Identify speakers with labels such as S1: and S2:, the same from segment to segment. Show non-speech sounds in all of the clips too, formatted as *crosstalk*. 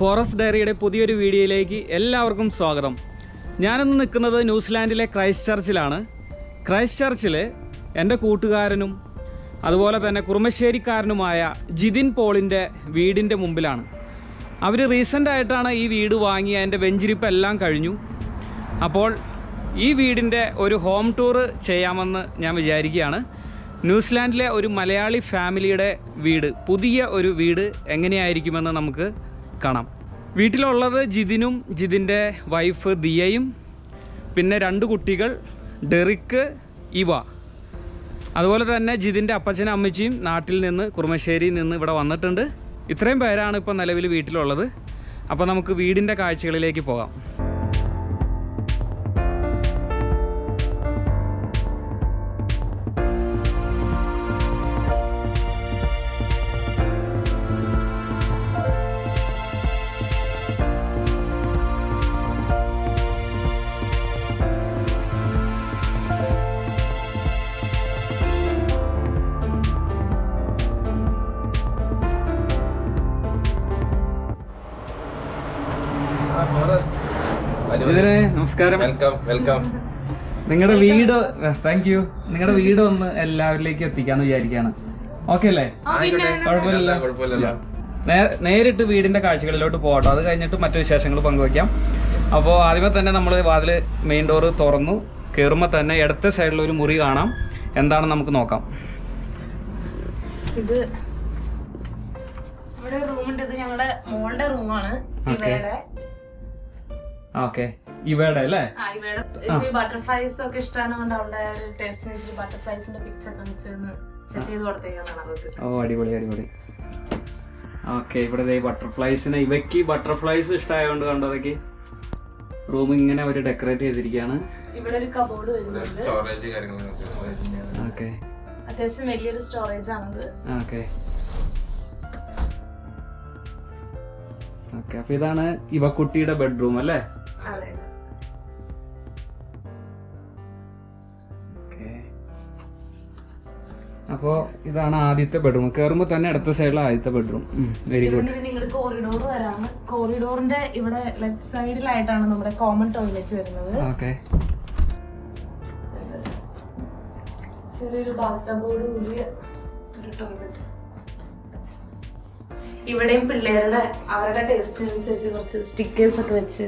S1: Forest ഡയറിയുടെ പുതിയൊരു വീഡിയോയിലേക്ക് എല്ലാവർക്കും സ്വാഗതം. ഞാനിന്ന് നിൽക്കുന്നത് ന്യൂസിലാൻഡിലെ ക്രൈസ്റ്റ് ചർച്ചിലാണ്. ക്രൈസ്റ്റ് ചർച്ചിൽ എന്റെ കൂട്ടുകാരനും അതുപോലെ തന്നെ കുറുമശ്ശേരിക്കാരനുമായ ജിതിൻ പോളിന്റെ വീടിന്റെ മുമ്പിലാണ്. അവർ റീസെന്റായിട്ടാണ് ഈ വീട് വാങ്ങി അതിന്റെ വെഞ്ചിരിപ്പ് എല്ലാം കഴിഞ്ഞു. അപ്പോൾ ഈ വീടിന്റെ ഒരു ഹോം ടൂർ ചെയ്യാമെന്ന് ഞാൻ വിചാരിക്കുകയാണ്. ന്യൂസിലാൻഡിലെ ഒരു മലയാളി ഫാമിലിയുടെ വീട് പുതിയ ഒരു വീട് എങ്ങനെയായിരിക്കുമെന്ന് നമുക്ക് കാണാം. വീട്ടിലുള്ളത് ജിതിനും ജിതിന്റെ വൈഫ് ദിയയും പിന്നെ രണ്ട് കുട്ടികൾ ഡെറിക്ക് ഇവ. അതുപോലെ തന്നെ ജിതിന്റെ അപ്പച്ചനും അമ്മച്ചിയും നാട്ടിൽ നിന്ന് കുറുമശ്ശേരിയിൽ നിന്ന് ഇവിടെ വന്നിട്ടുണ്ട്. ഇത്രയും പേരാണ് ഇപ്പോൾ നിലവിൽ വീട്ടിലുള്ളത്. അപ്പോൾ നമുക്ക് വീടിന്റെ കാഴ്ചകളിലേക്ക് പോകാം. നമസ്കാരം.
S2: വെൽക്കം വെൽക്കം
S1: നിങ്ങളുടെ വീട് താങ്ക് യു നിങ്ങളുടെ വീട് ഒന്ന് എല്ലാവരിലേക്കും എത്തിക്കാന്ന് വിചാരിക്കാണ്. ഓക്കെ അല്ലേ? കുഴപ്പമില്ലല്ലോ നേരിട്ട് വീടിന്റെ കാഴ്ചകളിലോട്ട് പോകട്ടോ. അത് കഴിഞ്ഞിട്ട് മറ്റു വിശേഷങ്ങൾ പങ്കുവയ്ക്കാം. അപ്പോൾ ആദ്യമേ തന്നെ നമ്മൾ വാതിൽ മെയിൻ ഡോറ് തുറന്നു. കയറുമ്പോൾ തന്നെ ഇടത്തെ സൈഡിൽ ഒരു മുറി കാണാം. എന്താണെന്ന് നമുക്ക് നോക്കാം.
S3: ഇത് ഇവിടെ റൂമുണ്ട് ഇത് ഞങ്ങളുടെ മോളുടെ റൂമാണ്
S1: ഓക്കെ ഇവയുടെ അല്ലേ?
S3: ബട്ടർഫ്ലൈസ് ഒക്കെ ഇഷ്ടമാണ് കൊണ്ട് അവിടെ ടേസ്റ്റിന് ബട്ടർഫ്ലൈസിന്റെ പിക്ചർ ഒക്കെ വെച്ചൊന്ന് സെറ്റ് ചെയ്ത് കൊടുത്തേക്കാണ് അവർക്ക്
S1: ഓ അടിപൊളി അടിപൊളി. ഓക്കെ ഇവിടെ ദേ ബട്ടർഫ്ലൈസിനെ ഇവയ്ക്ക് ബട്ടർഫ്ലൈസ് ഇഷ്ടമായതുകൊണ്ട് കണ്ടതൊക്കെ റൂം ഇങ്ങനെ അവർ ഡെക്കറേറ്റ് ചെയ്തിരിക്കുകയാണ്
S3: ഇവിടെ ഒരു കബോർഡ് വരുന്നുണ്ട്.
S2: സ്റ്റോറേജ് കാര്യങ്ങളൊക്കെ
S1: ഓക്കെ.
S3: അത്യാവശ്യം വലിയൊരു സ്റ്റോറേജ് ആണത്.
S1: ഓക്കെ. ഓക്കെ അപ്പൊ ഇതാണ് ഇവക്കുട്ടിയുടെ ബെഡ്റൂം അല്ലേ?
S3: അതെ.
S1: അപ്പോ ഇതാണ് ആദ്യത്തെ ബെഡ്റൂം. കയറുമ്പോൾ തന്നെ അടുത്ത സൈഡിലെ ആദ്യത്തെ ബെഡ്റൂം. Very good.
S3: കോറിഡോർ വരാണ് കോറിഡോറിന്റെ ഇവിടെ ലെഫ്റ്റ് സൈഡിലായിട്ടാണ് നമ്മുടെ കോമൺ ടോയ്ലറ്റ് വരുന്നത്.
S1: ഓക്കെ.
S3: ചെറിയൊരു ബാത്ടബോട് കൂടിയ ഒരു ടോയ്ലറ്റ് ഇവിടെയും പിള്ളേരുടെ അവരുടെ ടേസ്റ്റിനനുസരിച്ച് കുറച്ച് സ്റ്റിക്കേഴ്സ് ഒക്കെ വെച്ച്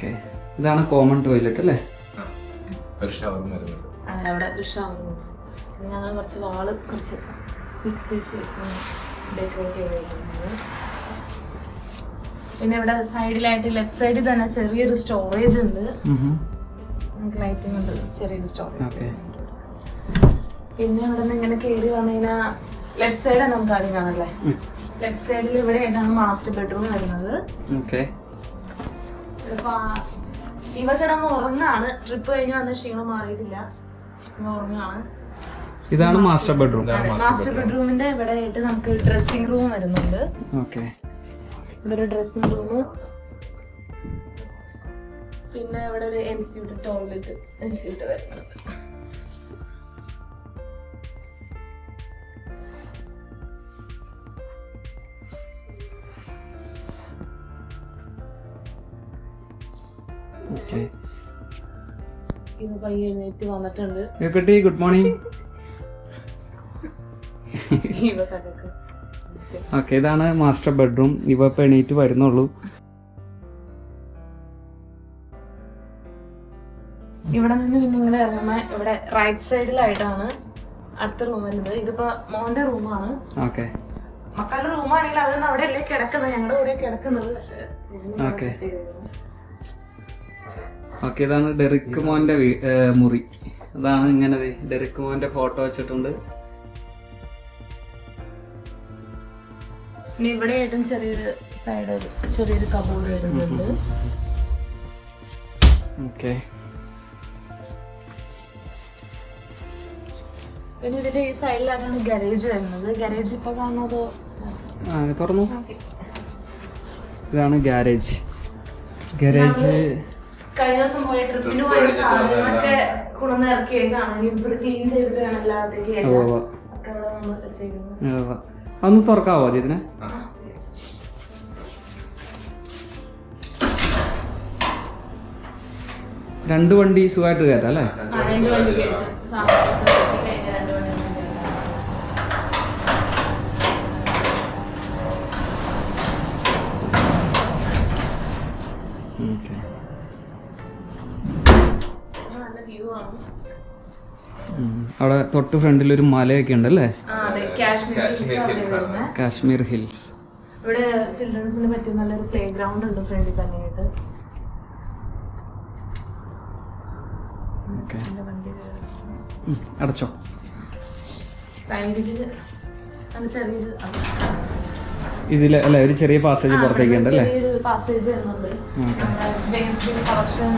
S1: ഓക്കെ. ഇതാണ് കോമൺ ടോയ്ലറ്റ് അല്ലേ?
S2: ഒരു ഷവർ വരുന്നുണ്ട്.
S3: അവിടെ ഒരു ഷവർ ഞങ്ങൾ കുറച്ച് വാൾ കുറച്ച് പിക്ചേഴ്സ് വെച്ച് ഡെക്കറേറ്റ് ചെയ്തിരിക്കുന്നത് പിന്നെ ഇവിടെ സൈഡിലായിട്ട് ലെഫ്റ്റ് സൈഡിൽ തന്നെ ചെറിയൊരു സ്റ്റോറേജ് ഉണ്ട്. നമുക്ക് ലൈറ്റിംഗ് ഉണ്ട്. ചെറിയൊരു സ്റ്റോറേജ്
S1: ഓക്കെ.
S3: പിന്നെ ഇവിടെ നിന്ന് ഇങ്ങനെ കയറി വന്നു കഴിഞ്ഞാൽ ലെഫ്റ്റ് സൈഡാണ് നമുക്ക് ആദ്യം കാണാല്ലേ ലെഫ്റ്റ് സൈഡിൽ ഇവിടെയായിട്ടാണ് മാസ്റ്റർ ബെഡ്റൂം വരുന്നത്.
S1: ഓക്കെ.
S3: ഇവ കിടന്ന് ഉറങ്ങാണ്. ട്രിപ്പ് കഴിഞ്ഞ് വന്ന ക്ഷീണം മാറിയിട്ടില്ല. ഉറങ്ങാണ്.
S1: ഇതാണ് മാസ്റ്റർ ബെഡ്റൂം
S3: മാസ്റ്റർ ബെഡ്റൂമിന്റെ ഇവിടെ ആയിട്ട് നമുക്ക് ഡ്രസ്സിംഗ് റൂം വരുന്നുണ്ട്.
S1: ഓക്കെ.
S3: ഇവിടെ ഒരു ഡ്രസ്സിംഗ് റൂം പിന്നെ ഇവിടെ ഒരു എൻ സിയുടെ ടോയ്ലറ്റ് എൻ സിയുടെ വരുന്നത്
S1: ഇവക്കുട്ടി ഗുഡ് മോർണിംഗ് ഓക്കെ ഇതാണ് മാസ്റ്റർ ബെഡ്റൂം ഇവ ഇപ്പൊ എണീറ്റ് വരുന്നുള്ളൂ.
S3: ഇവിടെ നിന്ന് പിന്നെ ഇങ്ങനെ ഇറങ്ങുമ്പോ ഇവിടെ റൈറ്റ് സൈഡിലായിട്ടാണ് അടുത്ത റൂം വരുന്നത്. ഇതിപ്പോ മോന്റെ റൂമാണ്
S1: ഓക്കെ.
S3: മക്കളുടെ റൂമാണെങ്കിൽ അതൊന്നും അവിടെ അല്ലേ കിടക്കുന്നത്? ഞങ്ങളുടെ കൂടെ കിടക്കുന്നത്. പക്ഷേ
S1: ഓക്കെ. ഇതാണ് ഡെറിക് മോന്റെ മുറി. അതാണ് ഇങ്ങനെ ഡെറിക് മോന്റെ ഫോട്ടോ വെച്ചിട്ടുണ്ട്.
S3: പിന്നെ ഇവിടെ ഏറ്റവും ചെറിയൊരു സൈഡ് ചെറിയൊരു കബോർഡ് വരുന്നുണ്ട്
S1: ഓക്കെ.
S3: പിന്നെ ഇതിന്റെ ഈ സൈഡിലാണ് ഗരേജ് വരുന്നത്? ഗരേജ് ഇപ്പൊ കാണുന്നതോ
S1: ആ തുറന്നു? ഇതാണ് ഗാരേജ് ഗാരേജ്
S3: കഴിഞ്ഞ ദിവസം പോയ ട്രിപ്പിന് പോയ സാധനങ്ങളൊക്കെ കൊണ്ടുവന്ന് ഇറക്കിയേക്കാണ്. ഇനി ഇപ്പൊ ക്ലീൻ ചെയ്തിട്ടാണ് എല്ലാത്തേക്ക്. ഒക്കെ അവിടെ നമ്മൾ
S1: ഉവ്വ് ഉവ്വ്. തുറക്കാവോ ഇതിനെ രണ്ട് വണ്ടി സുഖമായിട്ട് കയറ്റാം അല്ലേ?
S3: ഓക്കെ രണ്ട് വണ്ടി കയറ്റും. രണ്ട് വണ്ടി
S1: അവിടെ തൊട്ട് ഫ്രണ്ടിൽ ഒരു മലയൊക്കെ ഉണ്ട് അല്ലേ
S3: ആ അതെ. കാശ്മീർ
S1: ഹിൽസ്
S3: ഇവിടെ ചിൽഡ്രൻസിന് പറ്റിയ നല്ലൊരു പ്ലേ ഗ്രൗണ്ട് ഉണ്ട് ഫ്രണ്ടിൽ തന്നെയായിട്ട്.
S1: അടച്ചോ. ഇതിൽ അല്ല ഒരു ചെറിയ പാസേജ് പുറത്തേക്ക് ഉണ്ട് അല്ലേ
S3: passage collection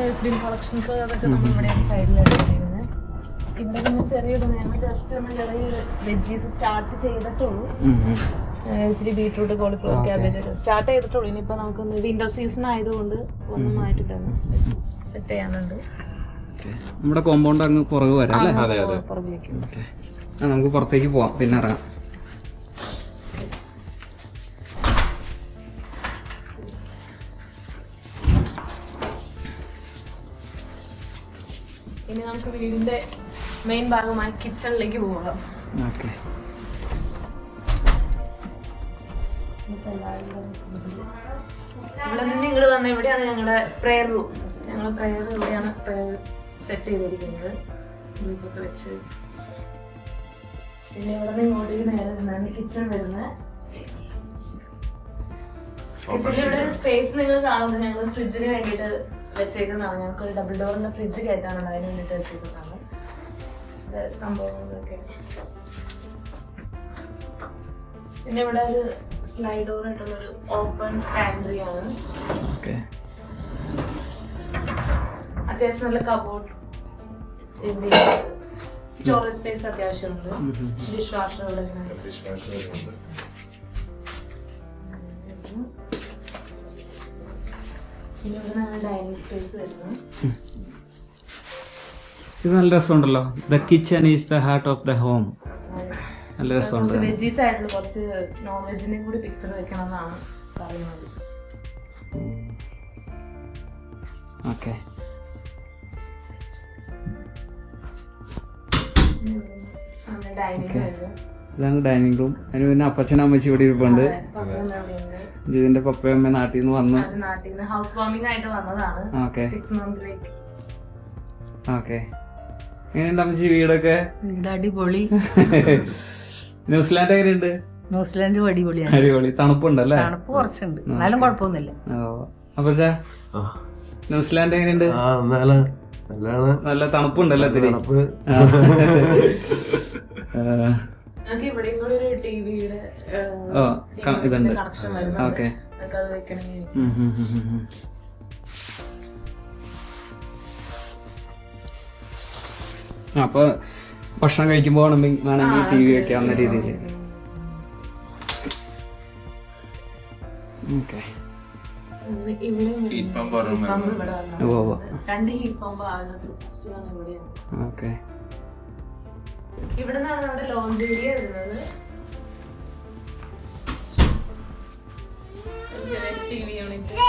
S3: waste bin collections അതൊക്കെ നമ്മൾ ഇവിടെ ചെയ്യുന്നത് ഇവിടെ പിന്നെ ചെറിയൊരു ഞങ്ങൾ ജസ്റ്റ് ഒന്ന് ചെറിയൊരു വെജീസ് സ്റ്റാർട്ട് ചെയ്തിട്ടുള്ളൂ. ഇച്ചിരി ബീട്രൂട്ട് കോളിഫ്ലവർ ക്യാബേജ് സ്റ്റാർട്ട് ചെയ്തിട്ടുള്ളൂ. ഇനിയിപ്പോൾ നമുക്കൊന്ന് വിൻഡോ സീസൺ ആയതുകൊണ്ട് ഒന്നും ആയിട്ടില്ല. സെറ്റ് ചെയ്യാനുണ്ട്.
S1: നമ്മുടെ കോമ്പൗണ്ട് അങ്ങ് പുറകു വരാം അല്ലേ? നമുക്ക് പുറത്തേക്ക് പോവാം. പിന്നെ ഇറങ്ങാം.
S3: വീടിന്റെ മെയിൻ ഭാഗമായി കിച്ചണിലേക്ക് പോകാം
S1: ഓക്കെ
S3: ഇവിടെ നിന്ന് നിങ്ങൾ വന്ന ഇവിടെയാണ് ഞങ്ങളുടെ പ്രെയർ റൂം ഞങ്ങൾ പ്രെയർ ഇവിടെയാണ് പ്രെയർ സെറ്റ് ചെയ്തിരിക്കുന്നത്. ഗ്രൂപ്പൊക്കെ വെച്ച്. പിന്നെ ഇവിടെ നിന്ന് ഇങ്ങോട്ടേക്ക് നേരെ നിന്നാണ് കിച്ചൺ വരുന്നത്. കിച്ചണിൽ ഇവിടെ ഒരു സ്പേസ് നിങ്ങൾ കാണുന്നത് ഞങ്ങൾ ഫ്രിഡ്ജിന് വേണ്ടിയിട്ട് വെച്ചേക്കുന്നതാണ്. ഞങ്ങൾക്ക് ഒരു ഡബിൾ ഡോറിന്റെ ഫ്രിഡ്ജ് കയറ്റാനുണ്ട് അതിന് വേണ്ടിയിട്ട് വെച്ചേക്കുന്നതാണ്. സംഭവങ്ങളൊക്കെ. പിന്നെ ഇവിടെ ഒരു സ്ലൈഡ് ഡോർ ആയിട്ടുള്ള ഒരു ഓപ്പൺ പാൻട്രി ആണ്.
S1: ഓക്കെ
S3: അത്യാവശ്യം നല്ല കബോർഡ് സ്റ്റോറേജ് സ്പേസ് അത്യാവശ്യമുണ്ട്. ഡിഷ് വാഷർ ഇവിടെ ഉണ്ട്. പിന്നെ ഡൈനിങ് സ്പേസ് വരുന്നു.
S1: ഇത് നല്ല രസമുണ്ടല്ലോ. The kitchen is the heart of the home നല്ല രസമുണ്ട്
S3: കുറച്ച് വെജീസ് ആയിട്ടുള്ള കുറച്ച് നോൺ വെജിനെയും കൂടി പിക്ചർ വെക്കണം എന്നാണ് പറയുന്നത്
S1: ഓക്കെ ഇതാണ് ഡൈനിങ് റൂം അതിന് പിന്നെ അപ്പച്ചൻ അമ്മച്ചി ഇവിടെ ഇരിപ്പുണ്ട്.
S3: അതെ, പപ്പയും അവിടെയുണ്ട്.
S1: ഇതിന്റെ പപ്പയും അമ്മ നാട്ടിൽ നിന്ന് വന്നു.
S3: നാട്ടിൽ നിന്ന് ഹൗസ് വാമിംഗ് ആയിട്ട് വന്നതാണ്.
S1: ഓക്കെ.
S3: സിക്സ് മന്തിലേക്ക്
S1: ഓക്കെ. എങ്ങനെയുണ്ട് അമ്മച്ചി വീടൊക്കെ?
S4: വീട് അടിപൊളി.
S1: ന്യൂസിലാൻഡ് എങ്ങനെയുണ്ട്?
S4: ന്യൂസിലാൻഡ് അടിപൊളിയാണ്.
S1: അടിപൊളി. തണുപ്പുണ്ടല്ലേ?
S4: തണുപ്പ് കുറച്ചുണ്ട്. എന്നാലും കുഴപ്പമൊന്നുമില്ല.
S1: അപ്പൊ ന്യൂസിലാൻഡ് എങ്ങനെയുണ്ട്?
S5: ആ എന്നാൽ നല്ലതാണ്.
S1: നല്ല തണുപ്പുണ്ടല്ലേ
S5: തണുപ്പ്. *laughs*
S3: ഇവിടെയും കൂടി ഒരു ടിവിയുടെ
S1: ഇതുണ്ട്.
S3: കണക്ഷൻ വരുന്നുണ്ട്. അത് വെക്കണമെങ്കിൽ
S1: അപ്പൊ ഭക്ഷണം കഴിക്കുമ്പോൾ വേണമെങ്കിൽ ടി വി വെക്കാവുന്ന രീതിയിൽ ഓക്കെ.
S3: ഇവിടെ നിന്നാണ് നമ്മുടെ ലോഞ്ച് ഏരിയ വരുന്നത്.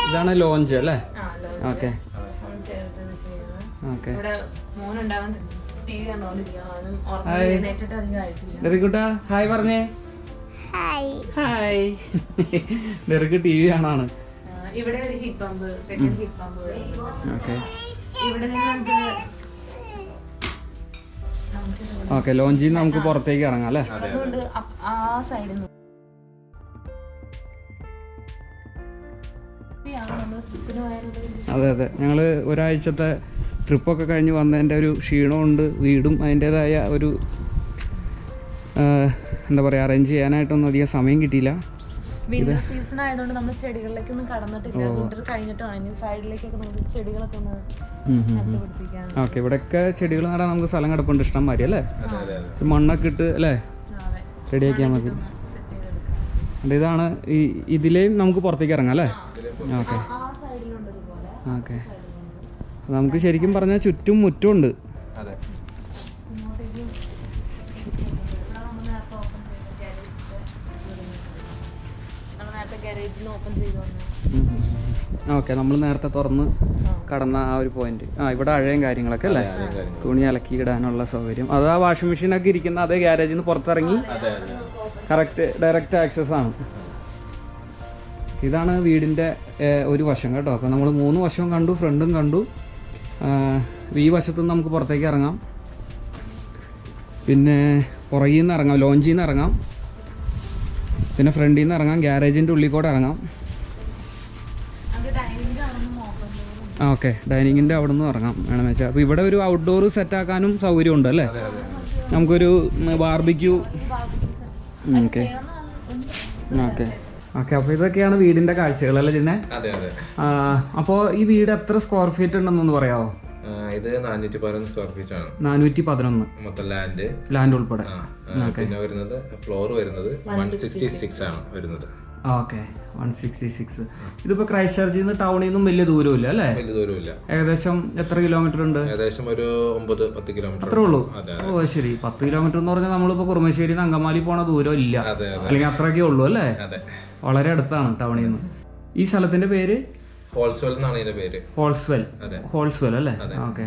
S1: ഇതാണ് ലോഞ്ച് അല്ലേ?
S3: ആ ലോഞ്ച്
S1: ഓക്കെ ഡെറിക്കുട്ടാ ഹായ് പറഞ്ഞേ. Hi hi Derick T V
S3: ആണാണ് *laughs* ഇവിടെ ഒരു heat pump second heat pump ഇവിടെ നിന്ന് നമുക്ക്
S1: ഓക്കെ ലോഞ്ചിൽ നിന്ന് നമുക്ക് പുറത്തേക്ക് ഇറങ്ങാം അല്ലേ?
S3: അതുകൊണ്ട് ആ സൈഡിൽ നിന്ന്.
S1: അതെ അതെ. ഞങ്ങൾ ഒരാഴ്ചത്തെ ട്രിപ്പൊക്കെ കഴിഞ്ഞ് വന്നതിന്റെ ഒരു ക്ഷീണമുണ്ട് വീടും അതിന്റേതായ ഒരു എന്താ പറയുക അറേഞ്ച് ചെയ്യാനായിട്ടൊന്നും അധികം സമയം കിട്ടിയില്ല.
S3: വിന്റർ സീസൺ ആയതുകൊണ്ട് നമ്മൾ ചെടികളിലേക്കൊന്നും കടന്നിട്ടില്ല. വിന്റർ കഴിഞ്ഞിട്ടാണ്. ഇനി സൈഡിലേക്കൊക്കെ നമുക്ക് ചെടികളൊക്കെ ഒന്ന്
S1: ഓക്കെ ഇവിടെയൊക്കെ ചെടികൾ നടാൻ നമുക്ക് സ്ഥലം കിടപ്പുണ്ട്. ഇഷ്ടം മാതിരി അല്ലേ?
S2: അതെ അതെ അതെ.
S1: മണ്ണൊക്കെ ഇട്ട് അല്ലേ?
S3: അതെ.
S1: റെഡിയാക്കിയാൽ മതി. ഇതാണ് ഈ ഇതിലേയും നമുക്ക് പുറത്തേക്ക് ഇറങ്ങാം അല്ലേ? ഓക്കെ. ഓക്കെ. നമുക്ക് ശരിക്കും പറഞ്ഞാൽ ചുറ്റും മുറ്റുമുണ്ട്
S3: ഓപ്പൺ ചെയ്തു
S1: ഓക്കെ നമ്മൾ നേരത്തെ തുറന്ന് കടന്ന ആ ഒരു പോയിന്റ് ആ ഇവിടെ അഴയും കാര്യങ്ങളൊക്കെ അല്ലേ? തുണി അലക്കി ഇടാനുള്ള സൗകര്യം. അത് ആ വാഷിംഗ് മെഷീനൊക്കെ ഇരിക്കുന്ന അതേ ഗ്യാരേജിൽ നിന്ന് പുറത്തിറങ്ങി കറക്റ്റ് ഡയറക്റ്റ് ആക്സസ് ആണ്. ഇതാണ് വീടിന്റെ ഒരു വശം കേട്ടോ. അപ്പോൾ നമ്മൾ മൂന്ന് വശവും കണ്ടു ഫ്രണ്ടും കണ്ടു. ഈ വശത്തുനിന്ന് നമുക്ക് പുറത്തേക്ക് ഇറങ്ങാം. പിന്നെ പുറകിൽ നിന്ന് ഇറങ്ങാം ലോഞ്ചിൽ നിന്ന് ഇറങ്ങാം. പിന്നെ ഫ്രണ്ടിൽ നിന്ന് ഇറങ്ങാം. ഗ്യാരേജിന്റെ ഉള്ളിൽ കൂടെ ഇറങ്ങാം. ഓക്കെ. ഡൈനിങ്ങിന്റെ അവിടെ നിന്ന് ഇറങ്ങാം. വേണമെന്ന് വെച്ചാൽ അപ്പോൾ ഇവിടെ ഒരു ഔട്ട്ഡോർ സെറ്റാക്കാനും സൗകര്യമുണ്ട് അല്ലേ? നമുക്കൊരു ബാർബിക്യൂ ഓക്കെ. ഓക്കെ. ഓക്കെ അപ്പോൾ ഇതൊക്കെയാണ് വീടിന്റെ കാഴ്ചകൾ അല്ലേ ജിന്നെ?
S2: അതെ
S1: അപ്പോൾ ഈ വീട് എത്ര സ്ക്വയർ ഫീറ്റ് ഉണ്ടെന്നൊന്ന് പറയാമോ
S2: ഇത് നാനൂറ്റി പതിനൊന്ന് സ്ക്വയർ ഫീറ്റ് ആണ്.
S1: നാനൂറ്റി പതിനൊന്ന്
S2: മൊത്തം ലാൻഡ്
S1: ലാൻഡ് ഉൾപ്പെടെ.
S2: പിന്നെ വരുന്നത് ഫ്ലോർ വരുന്നത് വൺ സിക്സ്റ്റി സിക്സ് ആണ് വരുന്നത്.
S1: ഓക്കെ വൺ സിക്സ്റ്റി സിക്സ് ഇതിപ്പോ ക്രൈസ്റ്റ് ചർച്ചിൽ നിന്ന് ടൗണിൽ നിന്നും വലിയ ദൂരമില്ല അല്ലേ?
S2: വലിയ ദൂരമില്ല
S1: ഏകദേശം എത്ര കിലോമീറ്റർ ഉണ്ട്?
S2: ഏകദേശം ഒരു ഒമ്പത് പത്ത് കിലോമീറ്റർ
S1: അത്രേ ഉള്ളൂ. ഓ ശരി. പത്ത് കിലോമീറ്റർ എന്ന് പറഞ്ഞാൽ നമ്മളിപ്പോ കുറുമശ്ശേരി അങ്കമാലി പോണ ദൂരം ഇല്ല. അല്ലെങ്കിൽ അത്രയൊക്കെ ഉള്ളൂ അല്ലേ?
S2: അതെ.
S1: വളരെ അടുത്താണ് ടൗണിൽ നിന്ന്. ഈ സ്ഥലത്തിന്റെ പേര്?
S2: ഹോൾസ്വെൽ എന്നാണ് ഇതിന്റെ പേര്.
S1: ഹോൾസ്വെൽ.
S2: അതെ.
S1: ഹോൾസ്വെൽ അല്ലേ? ഓക്കെ.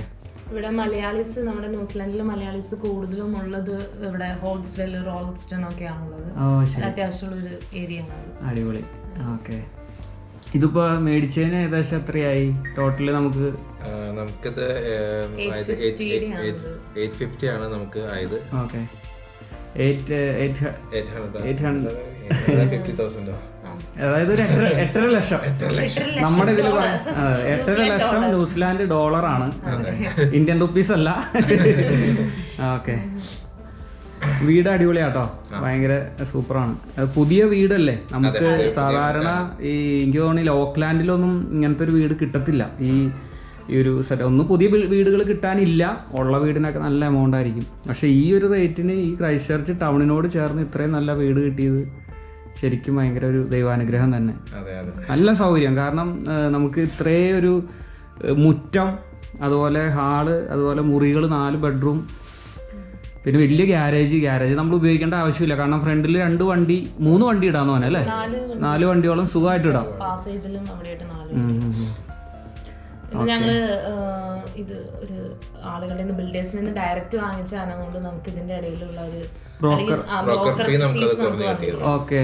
S3: ഇവിടെ മലയാളീസ് നമ്മുടെ ന്യൂസിലാൻഡിൽ മലയാളീസ് കൂടുതലും ഉള്ളത് ഇവിടെ ഹോൾസ്വെൽ റോൾസ്റ്റൺ
S1: ഒക്കെ ആണുള്ളത്
S3: അത്യാവശ്യമുള്ള ഒരു ഏരിയ ആണ്
S1: അടിപൊളി. ഓക്കെ. ഇതിപ്പോ മേടിച്ചതിന് ഏകദേശം എത്രയായി? ടോട്ടൽ നമുക്ക്
S2: നമുക്കിത് എയ്റ്റ് ഫിഫ്റ്റി ആണ് നമുക്ക് ആയത്.
S1: Okay. Eight eight
S2: eight hundred.
S1: Eight hundred
S2: fifty തൗസൻഡോ?
S1: അതായത് ഒരു എട്ടര എട്ടര ലക്ഷം. നമ്മുടെ ഇതിൽ എട്ടര ലക്ഷം ന്യൂസിലാൻഡ് ഡോളർ ആണ് ഇന്ത്യൻ റുപ്പീസ് അല്ല. ഓക്കെ. വീട് അടിപൊളിയാട്ടോ. ഭയങ്കര സൂപ്പറാണ്. അത് പുതിയ വീടല്ലേ? നമുക്ക് സാധാരണ ഈ എനിക്ക് തോന്നുന്നില്ല ലോക്ക്ലാൻഡിലൊന്നും ഇങ്ങനത്തെ ഒരു വീട് കിട്ടത്തില്ല. ഈ ഈ ഒരു സെറ്റ് ഒന്നും പുതിയ വീടുകൾ കിട്ടാനില്ല. ഉള്ള വീടിനൊക്കെ നല്ല എമൗണ്ട് ആയിരിക്കും. പക്ഷെ ഈ ഒരു റേറ്റിന് ഈ ക്രൈസ്റ്റ് ചർച്ച് ടൗണിനോട് ചേർന്ന് ഇത്രയും നല്ല വീട് കിട്ടിയത് ശരിക്കും ഭയങ്കര ഒരു ദൈവാനുഗ്രഹം തന്നെ. നല്ല സൗകര്യം. കാരണം നമുക്ക് ഇത്രേ ഒരു മുറ്റം അതുപോലെ ഹാൾ അതുപോലെ മുറികൾ നാല് ബെഡ്റൂം പിന്നെ വലിയ ഗ്യാരേജ് ഗ്യാരേജ് നമ്മൾ ഉപയോഗിക്കേണ്ട ആവശ്യമില്ല. കാരണം ഫ്രണ്ടിൽ രണ്ട് വണ്ടി മൂന്ന് വണ്ടി ഇടാന്ന് പറഞ്ഞാൽ അല്ലേ?
S3: നാല്
S1: നാല് വണ്ടിയോളം സുഖമായിട്ട് ഇടാം. ഞങ്ങൾ
S3: ഇത് ഒരു ആളുകളിൽ നിന്ന് ബിൽഡേഴ്സിൽ നിന്ന് ഡയറക്റ്റ് വാങ്ങിച്ചാണ് കൊണ്ട് നമുക്ക് ഇതിന്റെ ഇടയിലുള്ള ഒരു
S2: ബ്രോക്കർ
S3: ഫീസ് നമുക്ക്
S1: ഓക്കെ.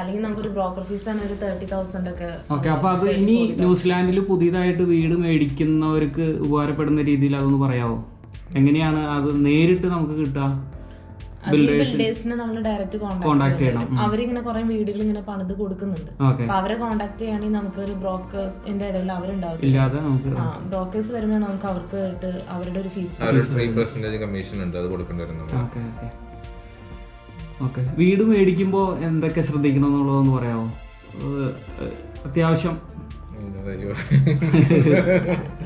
S3: അല്ലെങ്കിൽ നമുക്കൊരു ബ്രോക്കർ ഫീസ് ആണ് ഒരു തേർട്ടി തൗസൻഡ് ഒക്കെ
S1: ഓക്കെ അപ്പൊ അത് ഇനി ന്യൂസിലാൻഡിൽ പുതിയതായിട്ട് വീട് മേടിക്കുന്നവർക്ക് ഉപകാരപ്പെടുന്ന രീതിയിൽ അതൊന്ന് പറയാവോ? എങ്ങനെയാണ് അത് നേരിട്ട് നമുക്ക് കിട്ടുക?
S3: ബിൽഡേഴ്സിനെ നമ്മൾ ഡയറക്റ്റ് കോൺടാക്ട്
S1: ചെയ്യണം.
S3: അവരിങ്ങനെ കുറെ വീടുകൾ ഇങ്ങനെ പണിത് കൊടുക്കുന്നുണ്ട്. അപ്പൊ അവരെ കോൺടാക്ട് ചെയ്യുകയാണെങ്കിൽ നമുക്ക് ഒരു ബ്രോക്കേഴ്സിന്റെ ഇടയിൽ അവരുണ്ടാവും
S1: ഇല്ലാതെ നമുക്ക്
S3: ആ ബ്രോക്കേഴ്സ് വരുമ്പോൾ നമുക്ക് അവർക്ക് അവരുടെ ഒരു ഫീസ്
S2: കമ്മീഷൻ ഉണ്ട് അത് കൊടുക്കേണ്ടി വരും
S1: ഓക്കെ. വീട് മേടിക്കുമ്പോൾ എന്തൊക്കെ ശ്രദ്ധിക്കണം എന്നുള്ളതെന്ന് പറയാമോ അത്യാവശ്യം.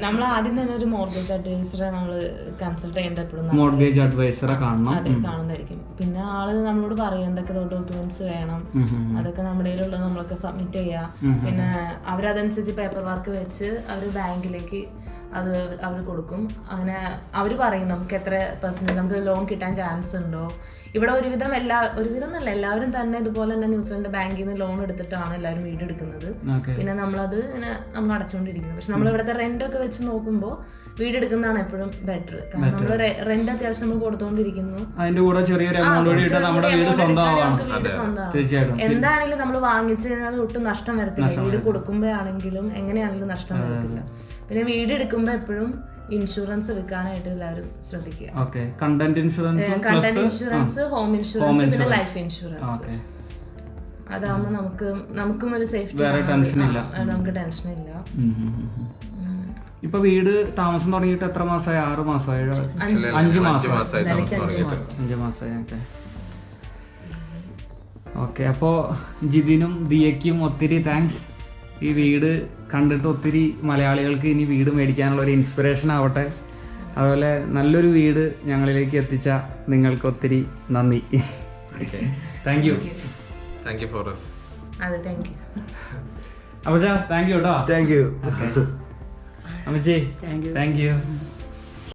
S3: നമ്മൾ ആദ്യം തന്നെ ഒരു മോർഗേജ് അഡ്വൈസറെ നമ്മൾ കൺസൾട്ട് ചെയ്യുന്നത് എപ്പോഴും
S1: മോർഗേജ് അഡ്വൈസറെ കാണണം.
S3: അതെ കാണുന്നതായിരിക്കും. പിന്നെ ആൾ നമ്മളോട് പറയും എന്തൊക്കെ ഡോക്യുമെന്റ്സ് വേണം. അതൊക്കെ നമ്മുടെ കയ്യിലുള്ളത് നമ്മളൊക്കെ സബ്മിറ്റ് ചെയ്യാം. പിന്നെ അവരതനുസരിച്ച് പേപ്പർ വർക്ക് വെച്ച് അവർ ബാങ്കിലേക്ക് അത് അവർ കൊടുക്കും. അങ്ങനെ അവർ പറയും നമുക്ക് എത്ര പെർസെന്റേജ് നമുക്ക് ലോൺ കിട്ടാൻ ചാൻസ് ഉണ്ടോ? ഇവിടെ ഒരുവിധം എല്ലാ ഒരുവിധം എന്നല്ല എല്ലാവരും തന്നെ ഇതുപോലെ തന്നെ ന്യൂസിലൻഡ് ബാങ്കിൽ നിന്ന് ലോൺ എടുത്തിട്ടാണ് എല്ലാവരും വീട് എടുക്കുന്നത്. പിന്നെ നമ്മളത് ഇങ്ങനെ നമ്മൾ അടച്ചുകൊണ്ടിരിക്കുന്നത് പക്ഷെ നമ്മൾ ഇവിടുത്തെ റെന്റ് ഒക്കെ വെച്ച് നോക്കുമ്പോൾ വീട് എടുക്കുന്നതാണ് എപ്പോഴും ബെറ്റർ കാരണം നമ്മൾ റെന്റ് അത്യാവശ്യം നമ്മൾ കൊടുത്തുകൊണ്ടിരിക്കുന്നു
S1: അതിന്റെ കൂടെ ചെറിയൊരു എമൗണ്ട് കൂടി ഇട്ടാൽ നമ്മുടെ വീട് സ്വന്തമാവാം.
S3: എന്താണെങ്കിലും നമ്മൾ വാങ്ങിച്ചു കഴിഞ്ഞാൽ ഒട്ടും നഷ്ടം വരത്തില്ല. വീട് കൊടുക്കുമ്പോഴാണെങ്കിലും എങ്ങനെയാണെങ്കിലും നഷ്ടം വരത്തില്ല. പിന്നെ വീട് എടുക്കുമ്പോൾ എപ്പോഴും ഇൻഷുറൻസ് എടുക്കാനായിട്ട് എല്ലാവരും ശ്രദ്ധിക്കുക.
S1: Okay. Content insurance
S3: content insurance home insurance പിന്നെ ലൈഫ് ഇൻഷുറൻസ് അതാവുമ്പോൾ നമുക്ക് നമുക്കും ഒരു സേഫ്റ്റി നമുക്ക് ടെൻഷൻ ഇല്ല.
S1: ഇപ്പൊ വീട് താമസം തുടങ്ങിയിട്ട് എത്ര മാസമായി ആറ് മാസമായി അഞ്ച്
S2: അഞ്ച്
S1: മാസം.
S2: മാസമായി
S1: അഞ്ച് ഓക്കെ. ഓക്കെ അപ്പോൾ ജിതിനും ദിയയ്ക്കും ഒത്തിരി താങ്ക്സ് ഈ വീട് കണ്ടിട്ട് ഒത്തിരി മലയാളികൾക്ക് ഇനി വീട് മേടിക്കാനുള്ള ഒരു ഇൻസ്പിറേഷൻ ആവട്ടെ. അതുപോലെ നല്ലൊരു വീട് ഞങ്ങളിലേക്ക് എത്തിച്ച നിങ്ങൾക്ക് ഒത്തിരി നന്ദി. Thank you
S2: thank you for us
S3: അതെ താങ്ക് യു
S1: അപ്പച്ചാ താങ്ക് യു കേട്ടോ
S5: താങ്ക് യു
S1: അമ്മച്ചി താങ്ക് യു